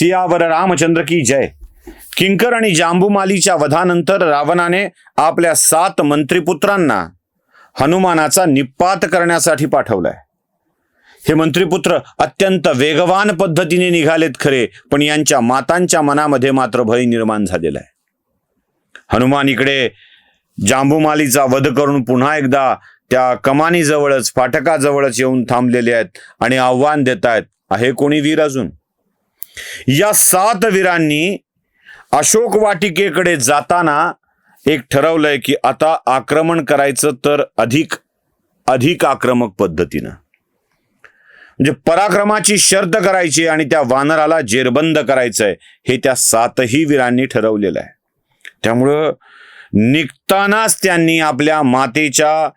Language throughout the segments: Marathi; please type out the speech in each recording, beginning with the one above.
सियावर रामचंद्र की जय. किंकर आणि जांबुमालीच्या वधानंतर रावणाने आपल्या सात मंत्रीपुत्रांना हनुमानाचा निपात करण्यासाठी पाठवलाय. हे मंत्रीपुत्र अत्यंत वेगवान पद्धतीने निघालेत खरे पण यांच्या मातांच्या मनामध्ये मात्र भय निर्माण झालेला आहे हनुमान इकडे जांबुमालीचा वध करून पुन्हा एकदा त्या कमानीजवळच फाटकाजवळच येऊन थांबलेले आहेत आणि आव्हान देत आहेत आहे कोणी वीर अजून? या सात वीरांनी अशोक वाटिकेकडे जाताना एक ठरवलंय की आता आक्रमण करायचं तर अधिक अधिक आक्रमक पद्धतीनं. म्हणजे पराक्रमाची शर्त करायची आणि त्या वानराला जेरबंद करायचंय हे त्या सातही वीरांनी ठरवलेलं आहे. त्यामुळं निघतानाच त्यांनी आपल्या मातेच्या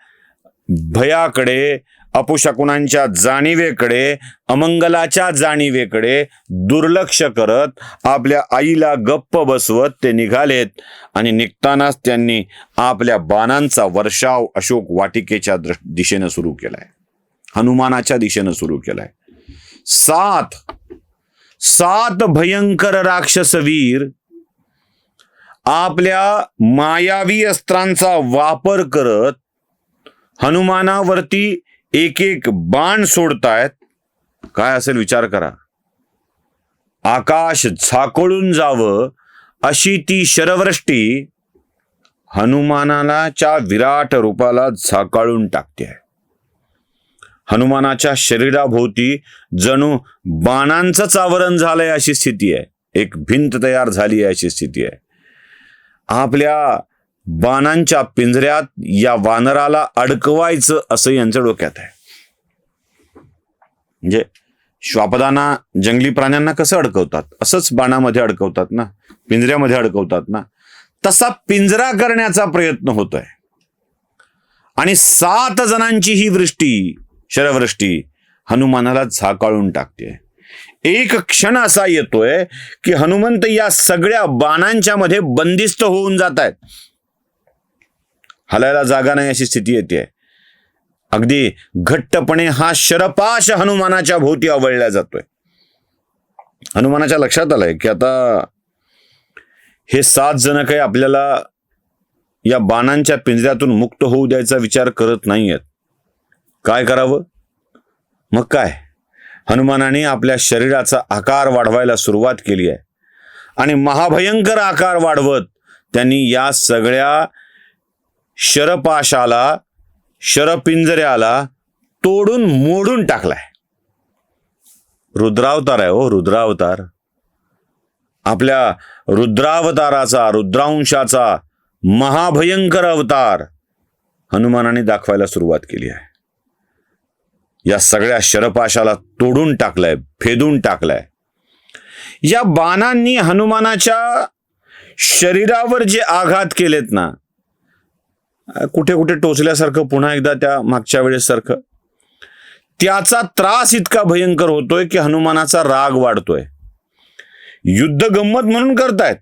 भयाकडे अपशकुनांच्या जाणीवेकडे अमंगलाच्या जाणीवेकडे दुर्लक्ष करत आपल्या आईला गप्प बसवत ते निघालेत आणि निघतानाच त्यांनी आपल्या बाणांचा वर्षाव अशोक वाटिकेच्या दृ- दिशेनं सुरू केलाय. हनुमानाच्या दिशेनं सुरू केलाय. सात सात भयंकर राक्षसवीर आपल्या मायावी अस्त्रांचा वापर करत हनुमानावरती एक एक बाण सोडतायत. काय असेल विचार करा. आकाश झाकोळून जावं अशी ती शरवृष्टी हनुमानाच्या विराट रूपाला झाकाळून टाकते. हनुमानाच्या शरीराभोवती जणू बाणांचंच आवरण झालंय अशी स्थिती आहे. एक भिंत तयार झाली आहे अशी स्थिती आहे. आपल्या बाणांच्या पिंजऱ्यात या वानराला अडकवायचं असं यांच्या डोक्यात आहे. म्हणजे श्वापदांना जंगली प्राण्यांना कसं अडकवतात? असंच बाणामध्ये अडकवतात ना? पिंजऱ्यामध्ये अडकवतात ना? तसा पिंजरा करण्याचा प्रयत्न होतोय. आणि सात जणांची ही वृष्टी शरवृष्टी हनुमानाला झाकाळून टाकते. एक क्षण असा येतोय की हनुमंत या सगळ्या बाणांच्या मध्ये बंदिस्त होऊन जात आहेत. हलायला जागा नाही अशी स्थिती येते. अगदी घट्टपणे हा शरपाश हनुमानाच्या भोवती आवळला जातोय. हनुमानाच्या लक्षात आलंय की आता हे सात जण काही आपल्याला या बाणांच्या पिंजऱ्यातून मुक्त होऊ द्यायचा विचार करत नाहीयेत. काय करावं? मग काय? हनुमानाने आपल्या शरीराचा आकार वाढवायला सुरुवात केली आहे. आणि महाभयंकर आकार वाढवत त्यांनी या सगळ्या शरपाशाला शरपिंजऱ्याला तोडून मोडून टाकलाय. रुद्रावतार आहे हो रुद्रावतार. आपल्या रुद्रावताराचा रुद्रांशाचा महाभयंकर अवतार हनुमानाने दाखवायला सुरुवात केली आहे. या सगळ्या शरपाशाला तोडून टाकलाय फेदून टाकलाय. या बाणांनी हनुमानाच्या शरीरावर जे आघात केलेत ना कुठे कुठे टोचल्यासारखं पुन्हा एकदा त्या मागच्या वेळेस सारखं त्याचा त्रास इतका भयंकर होतोय की हनुमानाचा राग वाढतोय. युद्ध गंमत म्हणून करतायत.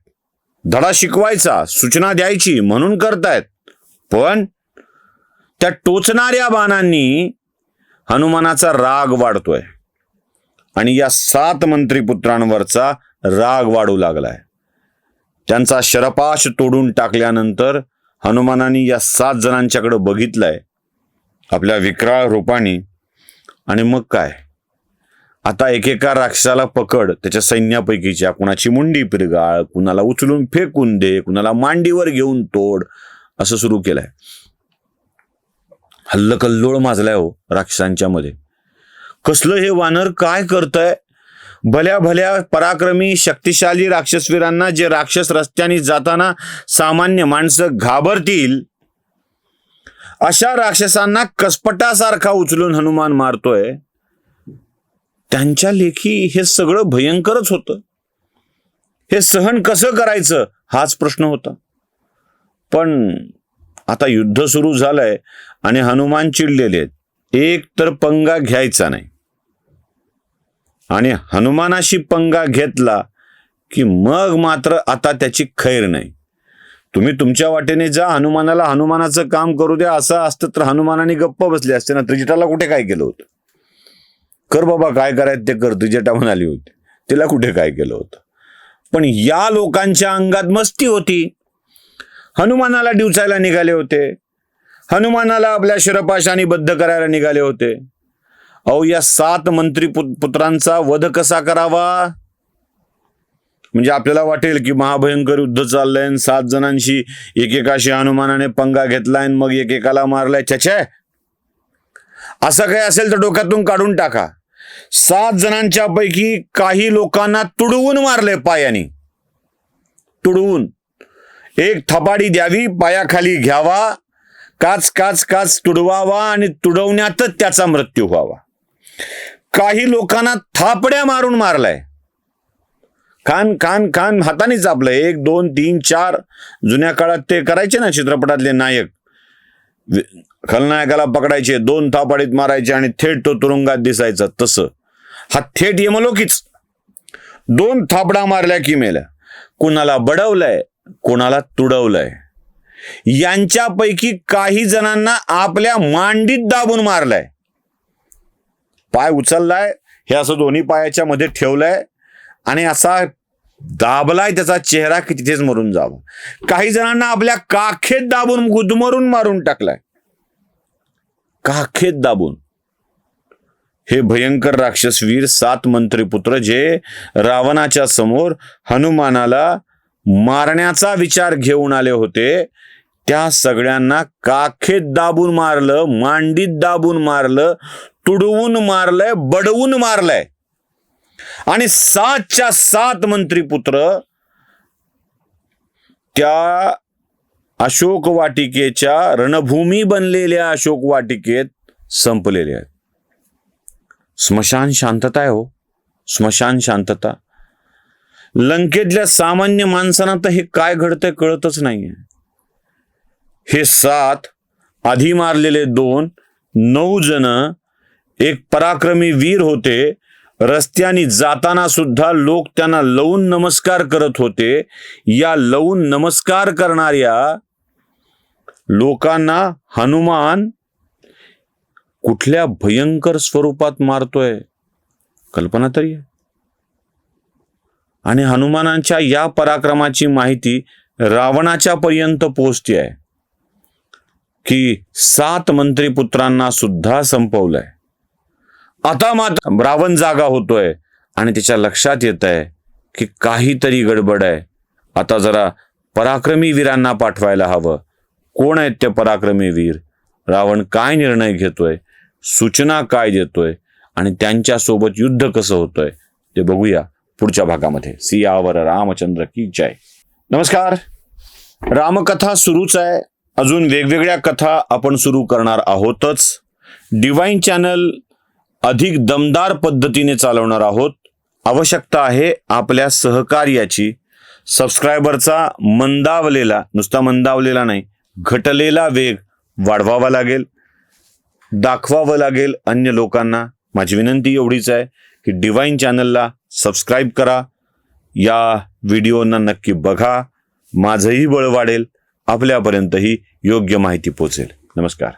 धडा शिकवायचा सूचना द्यायची म्हणून करतायत. पण त्या टोचणाऱ्या बाणांनी हनुमानाचा राग वाढतोय. आणि या सात मंत्रीपुत्रांवरचा राग वाढू लागलाय. त्यांचा शरपाश तोडून टाकल्यानंतर हनुमानाने या सात जणांच्याकडे बघितलंय. आपल्या विक्राळ रूपाने. आणि मग काय? आता एकेका राक्षसाला पकड. त्याच्या सैन्यापैकीच्या कुणाची मुंडी पिरगाळ कुणाला उचलून फेकून दे कुणाला मांडीवर घेऊन तोड असं सुरू केलंय. हल्लकल्लोळ माजलाय हो राक्षसांच्या मध्ये कसलं हे वानर काय करतंय? भल्या भल्या पराक्रमी शक्तिशाली राक्षसवीरांना जे राक्षस रस्त्याने जाताना सामान्य माणसं घाबरतील अशा राक्षसांना कसपटासारखा उचलून हनुमान मारतोय. त्यांच्या लेखी हे सगळं भयंकरच होतं. हे सहन कसं करायचं हाच प्रश्न होता. पण आता युद्ध सुरू झालंय आणि हनुमान चिडलेले आहेत. एक तर पंगा घ्यायचा नाही. आणि हनुमानाशी पंगा घेतला की मग मात्र आता त्याची खैर नाही. तुम्ही तुमच्या वाटेने जा हनुमानाला हनुमानाचं काम करू द्या. असं असतं तर हनुमानाने गप्प बसले असते ना त्रिजटाला कुठे काय केलं होतं? कर बाबा काय करायचं ते कर त्रिजटा म्हणाली होती. तिला कुठे काय केलं होतं? पण या लोकांच्या अंगात मस्ती होती. हनुमानाला डिवचायला निघाले होते. हनुमानाला आपल्या शिरपाशाने बद्ध करायला निघाले होते. अहो या सात मंत्री पुत्रांचा वध कसा करावा? म्हणजे आपल्याला वाटेल की महाभयंकर युद्ध चाललंय सात जणांशी एकेकाशी हनुमानाने पंगा घेतलाय आणि मग एकेकाला मारलाय. चचे असं काही असेल तर डोक्यातून काढून टाका. सात जणांच्या पैकी काही लोकांना तुडवून मारले पायाने. तुडवून. एक थपाडी द्यावी पायाखाली घ्यावा. काच काच काच तुडवावा आणि तुडवण्यातच त्याचा मृत्यू व्हावा. काही लोकांना थापड्या मारून मारलाय. खान खान खान हाताने चापलं एक दोन तीन चार. जुन्या काळात ते करायचे ना चित्रपटातले नायक. खलनायकाला पकडायचे दोन थापाडीत मारायचे आणि थेट तो तुरुंगात दिसायचा. तसं. हा थेट यमलोकीच. दोन थापडा मारल्या की मेल्या. कुणाला बडवलंय कुणाला तुडवलंय. यांच्यापैकी काही जणांना आपल्या मांडीत दाबून मारलाय. पाय उचललाय हे असं दोन्ही पायाच्या मध्ये ठेवलंय आणि असा दाबलाय त्याचा चेहरा की तिथेच मरून जावा. काही जणांना आपल्या काखेत दाबून गुदमरून मारून टाकलाय. काखेत दाबून. हे भयंकर राक्षसवीर सात मंत्रीपुत्र जे रावणाच्या समोर हनुमानाला मारण्याचा विचार घेऊन आले होते त्या सगळ्यांना काखेत दाबून मारलं मांडीत दाबून मारलं तुडवून मारलंय बडवून मारलंय. आणि सातच्या सात मंत्रीपुत्र त्या अशोक वाटिकेच्या रणभूमी बनलेल्या अशोक वाटिकेत संपलेले आहेत. स्मशान शांतता आहे हो. स्मशान शांतता. लंकेतल्या सामान्य माणसांना तर हे काय घडतंय कळतच नाहीये. हे सात आधी मारलेले दोन नऊ जण एक पराक्रमी वीर होते. रस्त्याने जाताना सुद्धा लोक त्यांना लवून नमस्कार करत होते. या लवून नमस्कार करणाऱ्या लोकांना हनुमान कुठल्या भयंकर स्वरूपात मारतोय? कल्पना तरी आणि हनुमानांच्या या पराक्रमाची माहिती रावणाच्या पर्यंत पोहोचते आहे. की सात मंत्रीपुत्रांना सुद्धा संपवलंय. आता मात्र रावण जागा होतोय आणि त्याच्या लक्षात येत आहे की काहीतरी गडबड आहे. आता जरा पराक्रमी वीरांना पाठवायला हवं. कोण आहेत ते पराक्रमी वीर? रावण काय निर्णय घेतोय? सूचना काय देतोय? आणि त्यांच्यासोबत युद्ध कसं होतंय? ते बघूया पुढच्या भागामध्ये. सियावर रामचंद्र की जय. नमस्कार. रामकथा सुरूच आहे. अजून वेगवेगळ्या कथा आपण सुरू करणार आहोतच. डिवाईन चॅनल अधिक दमदार पद्धतीने चालवणार आहोत. आवश्यकता आहे आपल्या सहकार्याची. सबस्क्रायबरचा मंदावलेला नुसता मंदावलेला नाही घटलेला वेग वाढवावा लागेल. दाखवावं लागेल अन्य लोकांना. माझी विनंती एवढीच आहे की डिवाईन चॅनलला सबस्क्राईब करा. या व्हिडिओना नक्की बघा. माझंही बळ वाढेल. आपल्यापर्यंतही योग्य माहिती पोचेल. नमस्कार.